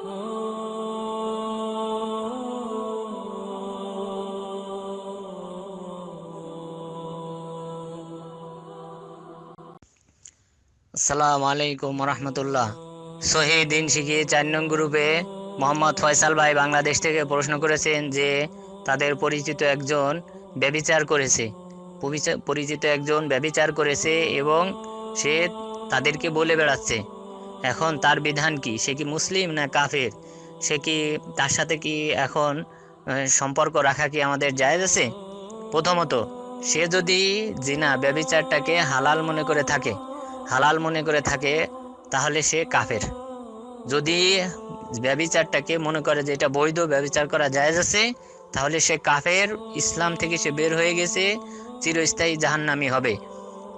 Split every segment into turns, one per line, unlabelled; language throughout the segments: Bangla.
আসসালামু আলাইকুম রহমতুল্লাহ শহীদিন শিখিয়ে চার নং গ্রুপে মোহাম্মদ ফয়সাল ভাই বাংলাদেশ থেকে প্রশ্ন করেছেন যে, তাদের পরিচিত একজন ব্যবিচার করেছে। পরিচিত একজন ব্যবিচার করেছে এবং সে তাদেরকে বলে বেড়াচ্ছে। এখন তার বিধান কি? সে কি মুসলিম না কাফের? সে কি তার সাথে কি এখন সম্পর্ক রাখা কি আমাদের জায়েজ আছে? প্রথমত, সে যদি জিনা ব্যবিচারটাকে হালাল মনে করে থাকে, হালাল মনে করে থাকে, তাহলে সে কাফের। যদি ব্যবিচারটাকে মনে করে যে এটা বৈধ ব্যবিচার করা জায়েজ আছে, তাহলে সে কাফের। ইসলাম থেকে সে বের হয়ে গেছে, চিরস্থায়ী জাহান্নামি হবে।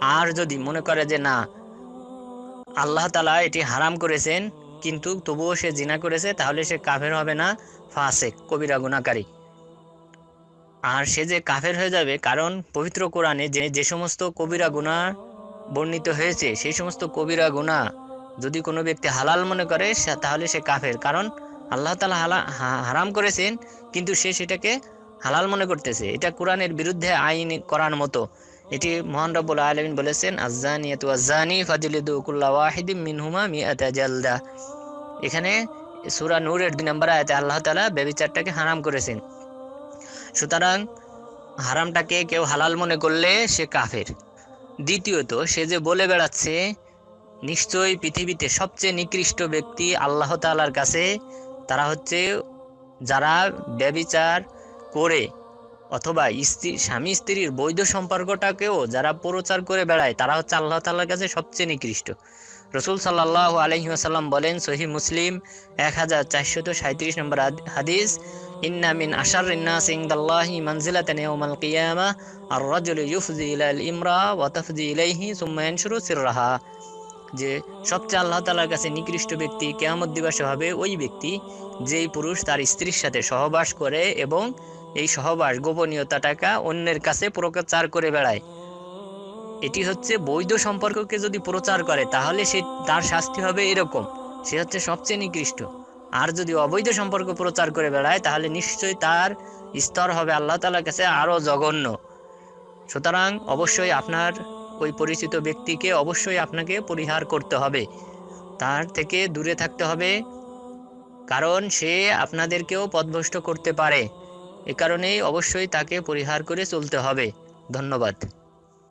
আর যদি মনে করে যে না আল্লাহ তালা এটি হারাম করেছেন, কিন্তু তবুও সে জিনা করেছে, তাহলে সে কাফের হবে না। ফাসেক, কবিরা গুণাকারী আর সে যে কাফের হয়ে যাবে, কারণ পবিত্র কোরআনে যে যে সমস্ত কবিরা গুণা বর্ণিত হয়েছে, সেই সমস্ত কবিরা গুণা যদি কোনো ব্যক্তি হালাল মনে করে তাহলে সে কাফের। কারণ আল্লাহ তালা হালা হারাম করেছেন, কিন্তু সে সেটাকে হালাল মনে করতেছে। এটা কোরআনের বিরুদ্ধে আইন করার মতো। এটি মহান রব্বুল আলমিন বলেছেন আজানি ফাজিলিদু কুল্লা ওয়াহিদিম মিনহুমা মিয়াতা জালদা। এখানে সূরা নূরের দুই নম্বর আয়াতে আল্লাহ তাআলা ব্যভিচারটাকে হারাম করেছেন। সুতরাং হারামটাকে কেউ হালাল মনে করলে সে কাফের। দ্বিতীয়ত, সে যে বলে বেড়াচ্ছে, নিশ্চয়ই পৃথিবীতে সবচেয়ে নিকৃষ্ট ব্যক্তি আল্লাহ তাআলার কাছে, তারা হচ্ছে যারা ব্যবিচার করে। অথবা স্ত্রী, স্বামী স্ত্রীর বৈধ সম্পর্কটাকেও যারা প্রচার করে বেড়ায়, তারা হচ্ছে আল্লাহ তাআলার কাছে সবচেয়ে নিকৃষ্ট। রসুল সাল্লাহ আলহি আসাল্লাম বলেন সহি মুসলিম এক হাজার চারশত সাঁত্রিশ নম্বর হাদ- হাদিস, ইন্না মিন আশার ইন্নাস ইনদাল্লাহি মানজিলাতান ইয়াউমাল কিয়ামা আর রাজুল ইউফজি ইলাল ইমরা ওয়া তাফজি ইলাইহি সুম্মা ইয়ানশুরু সিররাহা। যে সবচেয়ে আল্লাহ তাআলার কাছে নিকৃষ্ট ব্যক্তি কেয়ামত দিবসে হবে ওই ব্যক্তি, যেই পুরুষ তার স্ত্রীর সাথে সহবাস করে এবং এই সহবাস গোপনীয়তাটাকে অন্যের কাছে প্রচার করে বেড়ায়। এটি হচ্ছে বৈধ সম্পর্ককে যদি প্রচার করে, তাহলে সে তার শাস্তি হবে এরকম। সে হচ্ছে সবচেয়ে নিকৃষ্ট। আর যদি অবৈধ সম্পর্ক প্রচার করে বেড়ায়, তাহলে নিশ্চয়ই তার স্তর হবে আল্লাহ তালার কাছে আরও জঘন্য। সুতরাং অবশ্যই আপনার ওই পরিচিত ব্যক্তিকে অবশ্যই আপনাকে পরিহার করতে হবে। তার থেকে দূরে থাকতে হবে, কারণ সে আপনাদেরকেও পথভ্রষ্ট করতে পারে। এ কারণেই অবশ্যই তাকে পরিহার করে চলতে হবে। ধন্যবাদ।